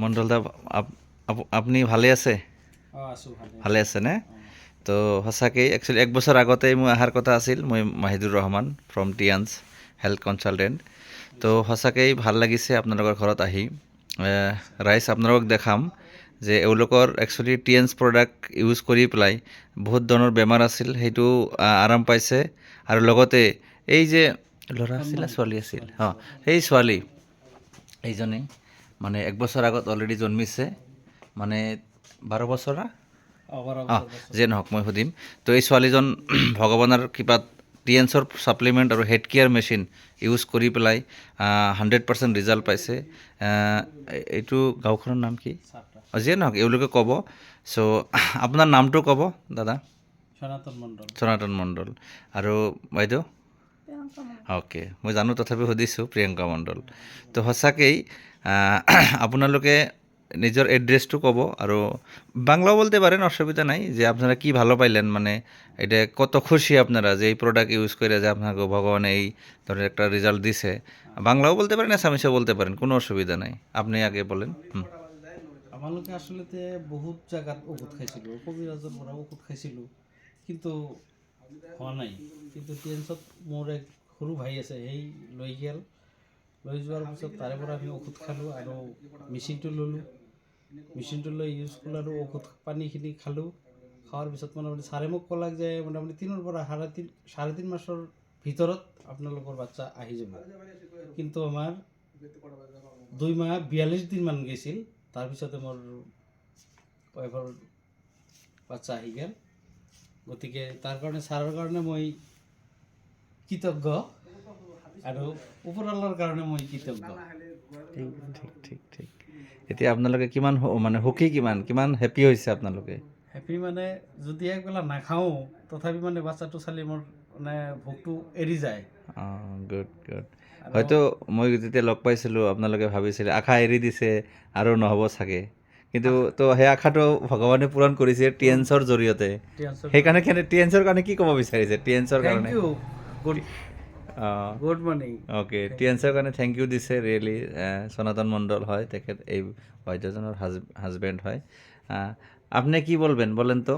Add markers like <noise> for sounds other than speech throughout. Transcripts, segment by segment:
মণ্ডলদা up- up- আপুনি ভালে আছে? ভালে। আছেনে তো সঁচাকৈ একচুৱেলি এক বছৰ আগতেই মোৰ অহাৰ কথা আছিল মই Mahidur Rahman from Tiens health consultant তো সঁচাকৈ ভালো লাগিছে আপোনালোকৰ ঘৰত আহি। ৰাইজ আপোনালোকক দেখাম যে এওঁলোকৰ একচুৱেলি টিয়েন্স প্ৰডাক্ট ইউজ কৰি পেলাই বহুত ধৰণৰ বেমাৰ আছিল সেইটো আৰাম পাইছে। আৰু লগতে এই যে ল'ৰা আছিল ছোৱালী আছিল অঁ সেই ছোৱালী এইজনী মানে এক বছৰ আগত অলৰেডি জন্মিছে। মানে বাৰ বছৰ অঁ যে নহওক মই সুধিম। তো এই ছোৱালীজন <clears throat> ভগৱানৰ কৃপাত টিএনছৰ ছাপ্লিমেণ্ট আৰু হেড কেয়াৰ মেচিন ইউজ কৰি পেলাই হাণ্ড্ৰেড পাৰ্চেণ্ট ৰিজাল্ট পাইছে। এইটো গাঁওখনৰ নাম কি? যিয়ে নহওক এওঁলোকে ক'ব। ছ' <clears throat> আপোনাৰ নামটো ক'ব দাদা? সনাতন মণ্ডল। সনাতন মণ্ডল। আৰু বাইদেউ? অ'কে মই জানো তথাপি সুধিছোঁ প্ৰিয়ংকা মণ্ডল। তো সঁচাকেই <clears throat> আপোনালোকে নিজৰ এড্ৰেছটো ক'ব আৰু বাংলাও বলতে পারেন, অসুবিধা নাই যে আপনারা কি ভালো পাইলেন মানে এটা কত খুশি আপনারা যে এই প্রোডাক্ট ইউজ করে যে আপনাকে ভগবান এই ধরনের একটা রেজাল্ট দিছে। বাংলাও বলতে পারেন, আসামিসও বলতে পারেন, কোনো অসুবিধা নাই। আপনি আগে বলেন। হুম। আমালোকে আচলতে বহুত জাগাত ঔষধ খাইছিলোঁ কবিৰাজৰ পৰা ঔষধ খাইছিলোঁ, কিন্তু হোৱা নাই। কিন্তু টেন্সত মোৰ এক সৰু ভাই আছে, সেই লৈ গ'ল। লৈ যোৱাৰ পিছত তাৰে পৰা আমি ঔষধ খালোঁ আৰু মেচিনটো ল'লোঁ। মেচিনটো লৈ ইউজ কৰিলোঁ আৰু ঔষধ পানীখিনি খালোঁ। খোৱাৰ পিছত মোটামুটি ছাৰে মোক ক'লাক যে মোটামুটি তিনৰ পৰা সাড়ে তিন চাৰে তিনি মাসৰ ভিতৰত আপোনালোকৰ বাচ্চা আহি যাব। কিন্তু আমাৰ দুই মাহ বিয়াল্লিছ দিনমান গৈছিল। তাৰপিছতে মোৰ ৱাইফৰ বাচ্চা আহি গ'ল। গতিকে তাৰ কাৰণে ছাৰৰ কাৰণে মই কৃতজ্ঞ। আৰু ওপৰৱালাৰ কাৰণে মই কৃতজ্ঞ। ঠিক ঠিক ঠিক ঠিক। এতিয়া আপোনালোকে কিমান মানে সুখী কিমান? কিমান হেপী হৈছে আপোনালোকে? হেপী মানে যদি একবেলা নাখাওঁ তথাপি মানে বাচ্চাটো চালি মোৰ মানে ভোকটো এৰি যায়। অঁ গুড গুড হয়তো মই যেতিয়া লগ পাইছিলোঁ আপোনালোকে ভাবিছিলে আশা এৰি দিছে আৰু নহ'ব চাগে। কিন্তু তো সেই আশাটো ভগৱানে পূৰণ কৰিছে টিএনছৰ জৰিয়তে। সেইকাৰণে কেনে টিএনছৰ কাৰণে কি ক'ব বিচাৰিছে? টিএনছৰ থেংক কাৰণে। গুড মৰ্ণিং অ'কে টিএনছৰ কাৰণে থেংক ইউ দিছে ৰিয়েলি সনাতন মণ্ডল হয় তেখেত এই বাইদেউজনৰ হাজবেণ্ড হয়। আপনি কি বলবেন বলেন তো?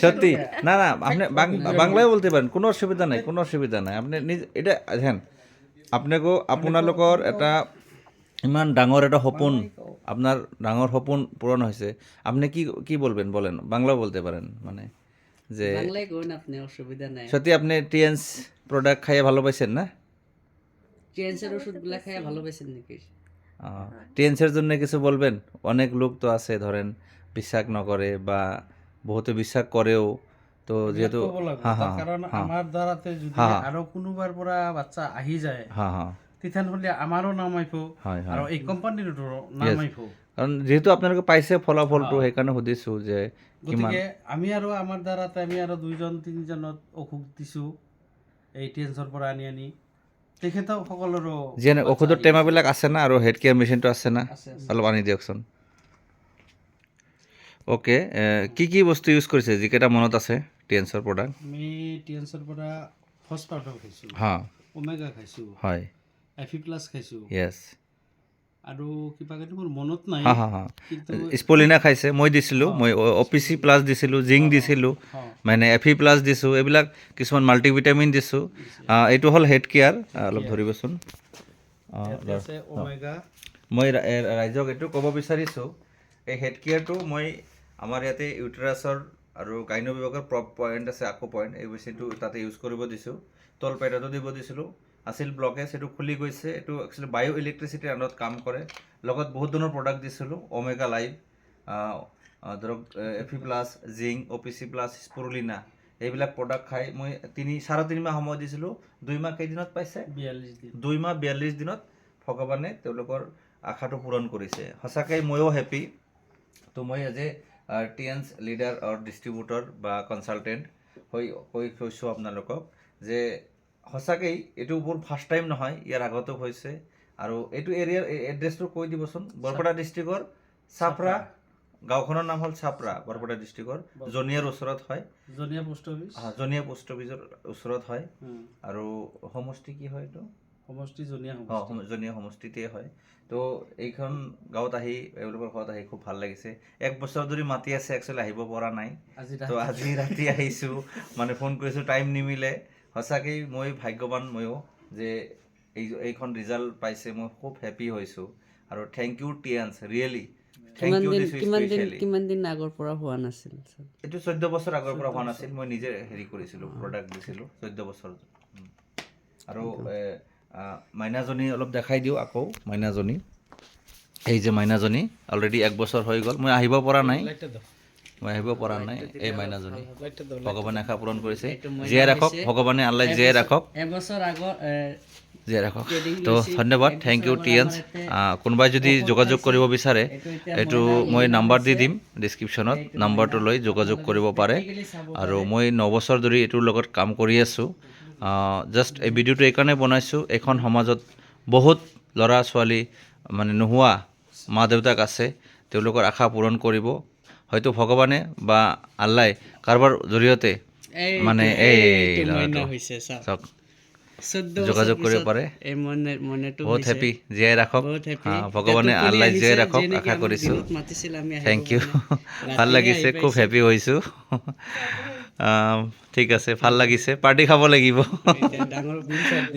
সত্যি না না আপনি বাং- বাংলায় বলতে পারেন কোনো অসুবিধা নাই কোনো অসুবিধা নাই। আপনি নিজ এটা হেন আপোনাকো আপোনালোকৰ এটা ইমান ডাঙৰ এটা সপোন আপনার ডাঙর সপোন পূরণ হয়েছে আপনি কি কি বলবেন বলেন বাংলাও বলতে পারেন মানে। যে বাংলায় কোন আপনি অসুবিধা নাই। সত্যি আপনি টিএনস প্রোডাক্ট খাইয়ে ভালো পাইছেন না ট্রেন্সের ওষুধগুলা খাইয়া ভালো পেয়েছেন নাকি? টিএনসের জন্য কিছু বলবেন? অনেক লোক তো আছে ধরেন বিশ্বাস নকরে বা বহুতে বিশ্বাস করেও তো যেহেতু হা আমাৰ দ্বাৰাতে যদি। আৰু কোনোবাৰ পৰা বাচ্চা আহি যায় হা। হা তেতিয়াহ'লে আমাৰো নাম হয় আৰু এই কোম্পানীটোৰো নাম. আহিব। কাৰণ যিহেতু আপোনালোকে পাইছে ফলাফলটো সেইকাৰণে সুধিছোঁ যে গতিকে আমি আৰু আমাৰ দ্বাৰাতে আমি আৰু দুইজন তিনিজনত অসুখ দিছোঁ এই টেন্সৰ পৰা আনি আনি। তেখেতক সকলৰো যেনে ঔষধৰ টেমাবিলাক আছে না আৰু হেড কেয়াৰ মেচিনটো আছে না? অলপ আনি দিয়কচোন। অ'কে কি কি বস্তু ইউজ কৰিছে? যিকেইটা মনত আছে টিএনছৰ প্ৰডাক্ট আমি টেন্সৰ পৰা ফৰ্চ পাউডাৰ খাইছোঁ। হা। ওমেগা খাইছোঁ। হয়। এফি প্লাছ খাইছোঁ? য়েছ আৰু কিবা কিবি মোৰ মনত নাই স্পলিনা খাইছে মই দিছিলোঁ মই অ' পি চি প্লাছ দিছিলোঁ জিংক দিছিলোঁ মানে এফি প্লাছ দিছোঁ এইবিলাক কিছুমান মাল্টিভিটামিন দিছোঁ। এইটো হ'ল হেড কেয়াৰ অলপ ধৰিবচোন। মই ৰাইজক এইটো ক'ব বিচাৰিছোঁ এই হেড কেয়াৰটো মই আমাৰ ইয়াতে ইউটেৰাছৰ আৰু গাইনো বিভাগৰ প্ৰপ পইণ্ট আছে আকৌ পইণ্ট এই মেচিনটো তাতে ইউজ কৰিব দিছোঁ। তল পেটতো দিব দিছিলোঁ। আছিল ব্লকেজ সেইটো খুলি গৈছে এইটো একচুৱেলি বায়ো ইলেক্ট্ৰিচিটিৰ আণ্ডাৰত কাম কৰে। লগত বহুত ধৰণৰ প্ৰডাক্ট দিছিলোঁ অমেগা লাইভ ধৰক এফি প্লাছ জিং অ' পি চি প্লাছ স্পৰুলিনা এইবিলাক প্ৰডাক্ট খাই মই তিনি চাৰে তিনিমাহ সময় দিছিলোঁ দুই মাহ কেইদিনত পাইছে? বিয়াল্লিছ দিন। দুই মাহ বিয়াল্লিছ দিনত ভগৱানে তেওঁলোকৰ আশাটো পূৰণ কৰিছে। সঁচাকৈ ময়ো হেপী তো মই as a T N S leader or distributor বা কনচালটেণ্ট হৈ কৈ কৈছোঁ আপোনালোকক যে সঁচাকেই এইটো মোৰ ফাৰ্ষ্ট টাইম নহয় ইয়াৰ আগতো হৈছে। আৰু এইটো এৰিয়াৰ এড্ৰেছটো কৈ দিবচোন। বৰপেটা ডিষ্ট্ৰিক্টৰ চাপৰা। গাঁওখনৰ নাম হ'ল চাপৰা বৰপেটা ডিষ্ট্ৰিক্টৰ জনিয়াৰ ওচৰত হয়। জনীয়া পোষ্ট অফিচ জনিয়া পোষ্ট অফিচৰ ওচৰত হয়। আৰু সমষ্টি কি হয় এইটো? সমষ্টিজনীয়া অঁ সমষ্টি। সমষ্টিতে হয়। তো এইখন গাঁৱত আহি এওঁলোকৰ ঘৰত আহি খুব ভালো লাগিছে। এক বছৰ ধৰি মাতি আছে একচুৱেলি আহিব পৰা নাই। তো আজি ৰাতি আহিছোঁ। মানে ফোন কৰিছোঁ টাইম নিমিলে। সঁচাকেই মই ভাগ্যৱান ময়ো যে এই এইখন ৰিজাল্ট পাইছে মই খুব হেপী হৈছোঁ। আৰু থেংক ইউ টিয়ান্স ৰিয়েলি কিমান দিন আগৰ পৰা হোৱা নাছিল এইটো চৈধ্য বছৰ আগৰ পৰা হোৱা নাছিল মই নিজে হেৰি কৰিছিলোঁ প্ৰডাক্ট দিছিলোঁ চৈধ্য বছৰ। আৰু মাইনাজনী অলপ দেখাই দিওঁ আকৌ মাইনাজনী। এই যে মাইনাজনী অলৰেডি এক বছৰ হৈ গ'ল মই আহিব পৰা নাই। আহিব পৰা নাই এই মাইনাজনী। ভগৱানে আশা পূৰণ কৰিছে। জীয়াই ৰাখক ভগৱানে আল্লাহ জীয়াই ৰাখক। এবছৰ আগৰ জীয়াই ৰাখক। তো ধন্যবাদ। থেংক ইউ বছৰ টিয়ান্স কোনোবাই যদি যোগাযোগ কৰিব বিচাৰে এইটো মই নাম্বাৰ দি দিম ডিছক্ৰিপশ্যনত নাম্বাৰটো লৈ যোগাযোগ কৰিব পাৰে। আৰু মই ন বছৰ ধৰি এইটোৰ লগত কাম কৰি আছোঁ। জাষ্ট এই ভিডিঅ'টো এইকাৰণে বনাইছোঁ। এইখন সমাজত বহুত ল'ৰা ছোৱালী মানে নোহোৱা মা দেউতাক আছে তেওঁলোকৰ আশা পূৰণ কৰিব। হয়তো ভগৱানে বা আল্লাই কাৰোবাৰ জৰিয়তে মানে এই যোগাযোগ কৰিব পাৰে। বহুত হেপি জীয়াই ৰাখক বহুত happy। হা, ভগৱানে আল্লাই জীয়াই ৰাখক আশা কৰিছোঁ থেংক ইউ ভালো লাগিছে খুব। হেপী হৈছোঁ ঠিক আছে ভালো লাগিছে। পাৰ্টি খাব লাগিব।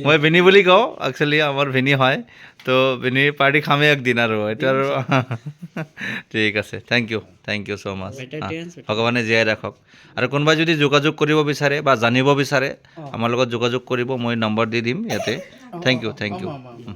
মই ভিনি বুলি কওঁ একচুৱেলি আমাৰ ভিনি হয়। তো ভিনিৰ পাৰ্টি খামেই একদিন আৰু এইটো আৰু <laughs> ঠিক আছে thank you thank you so' মাছ ভগৱানে জীয়াই ৰাখক। আৰু কোনোবাই যদি যোগাযোগ কৰিব বিচাৰে বা জানিব বিচাৰে আমাৰ লগত যোগাযোগ কৰিব মই নম্বৰ দি দিম ইয়াতে। Thank you thank you